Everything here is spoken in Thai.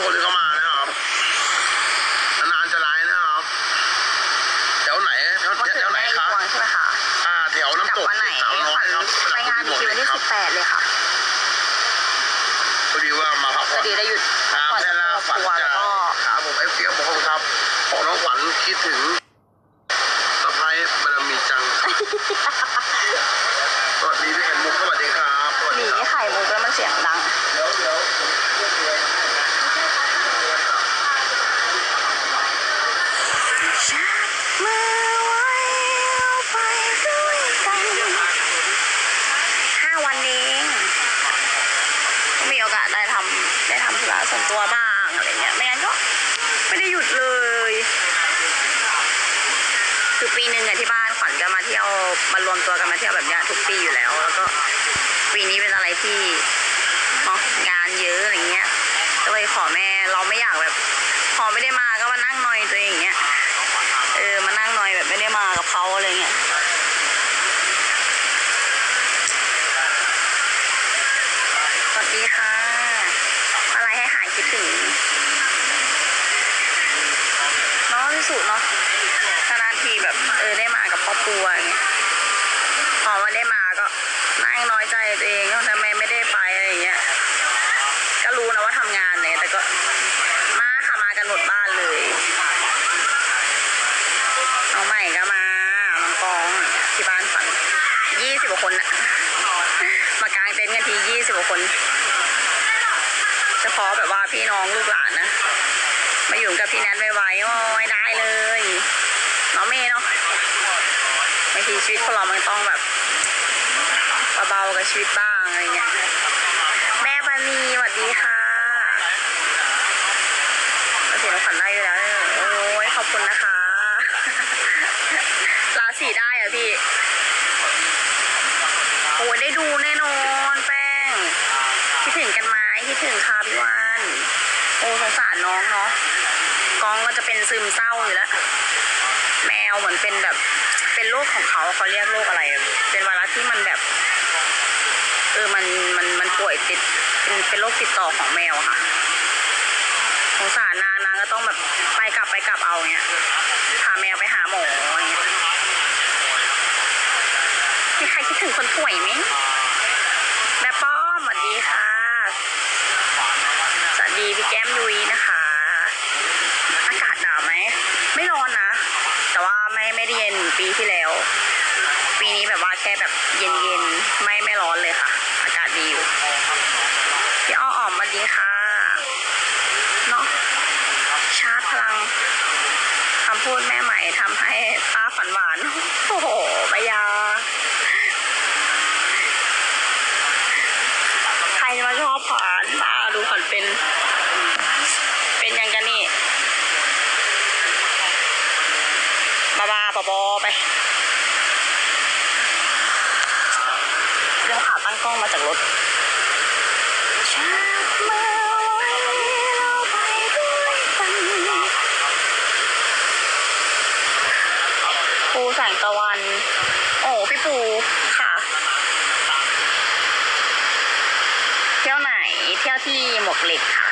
ทุกคนที่เข้ามานะครับนานๆจะไลฟ์นะครับแถวไหนแถวเมื่อแถคืนวไหนแม่ครับทวงใช่ไหมคะอ่าแถวกลัน้ำบตกวันไหนสาวน้อฝัยนครับไปงานคิววันที่ครัสิบแปดเลยค่ะพอดีว่ามาพักพผ่ออนดีได้หยุดตามผ่อนแม่ล่าครฝัอนบครัวใจแล้วก็ครับผมเอฟซีบอกครับของน้องขวัญคิดถึงสะพ้ายบารมีจังาวันเองก็มีโอกาสได้ทำได้ทำธุระส่วนตัวบ้างอะไรเงี้ยไม่งั้นก็ไม่ได้หยุดเลย คือปีหนึ่งอะที่บ้านขวัญจะมาเที่ยวมารวมตัวกันมาเที่ยวแบบเนี้ยทุกปีอยู่แล้ว แล้วก็ปีนี้เป็นอะไรที่เนาะงานเยอะอะไรเงี้ยก็เลยขอแม่เราไม่อยากแบบพอไม่ได้มาก็มานั่งนอยตัวเองอย่างเงี้ยเออมานั่งนอยแบบไม่ได้มากับเขาอะไรเงี้ย สวัสดีค่ะ อะไรให้หาย คิดถึงนาะที่สุดเนาะนานทีแบบเออได้มากับครอบครัวเงี้ยพอว่าได้มาก็นั่งน้อยใจตัวเองว่าทำไมไม่ได้ไปอะไรเงี้ยก็รู้นะว่าทำงานเนี่ยแต่ก็มาค่ะมากันหมดบ้านเลยน้องใหม่ก็มาน้องกองที่บ้านฝันยี่สิบกว่าคนน่ะมากางเต็นท์กันทียี่สิบกว่าคน เฉพาะแบบว่าพี่น้องลูกหลานนะ มาอยู่กับพี่แนทไวๆโอ้ยได้เลยน้องเมย์เนาะบางทีชีวิตคนเรามันต้องแบบเบาๆกับชีวิตบ้างอะไรเงี้ยแม่ปานีสวัสดีค่ะเสียงขวัญได้อยู่แล้วโอ้ยขอบคุณนะคะ ราศีได้เหรอะพี่ โอ้ยได้ดูแน่นอนแป้ง คิดถึงกันไหม คิดถึงค่ะพี่วานโอ้สงสารน้องเนาะกองก็จะเป็นซึมเศร้าอยู่แล้ว แมวเหมือนเป็นแบบ เป็นโรคของเขาเขาเรียกโรคอะไร เป็นไวรัสที่มันแบบ เออมันมันมันป่วยติด เป็นเป็นโรคติดต่อของแมวค่ะสงสารนางนางก็ต้องแบบไปกลับไปกลับเอาเงี้ยพาแมวไปหาหมออะไรเงี้ยมีใครคิดถึงคนป่วยไหมแม่ป้อมสวัสดีค่ะ สวัสดีพี่แก้มยุ้ยนะคะ อากาศหนาวไหม ไม่ร้อนนะ แต่ว่าไม่ไม่ได้เย็นปีที่แล้ว ปีนี้แบบว่าแค่แบบเย็นเย็นไม่ไม่ร้อนเลยค่ะ อากาศดีอยู่ พี่อ้อออมสวัสดีค่ะ เนาะชาร์จพลังคำพูดแม่ใหม่ทำให้ป้าฝันหวาน โอ้โหใบยา ใครจะมาชอบขวัญป้าดูขวัญเป็น เป็นยังกันนี่บ้าบ้าบอบอไป เรื่องขาตั้งกล้องมาจากรถชักมือไว้เราไปด้วยกันปูแสงตะวัน โอ้พี่ปูค่ะเที่ยวไหนเที่ยวที่หมวกเหล็กค่ะ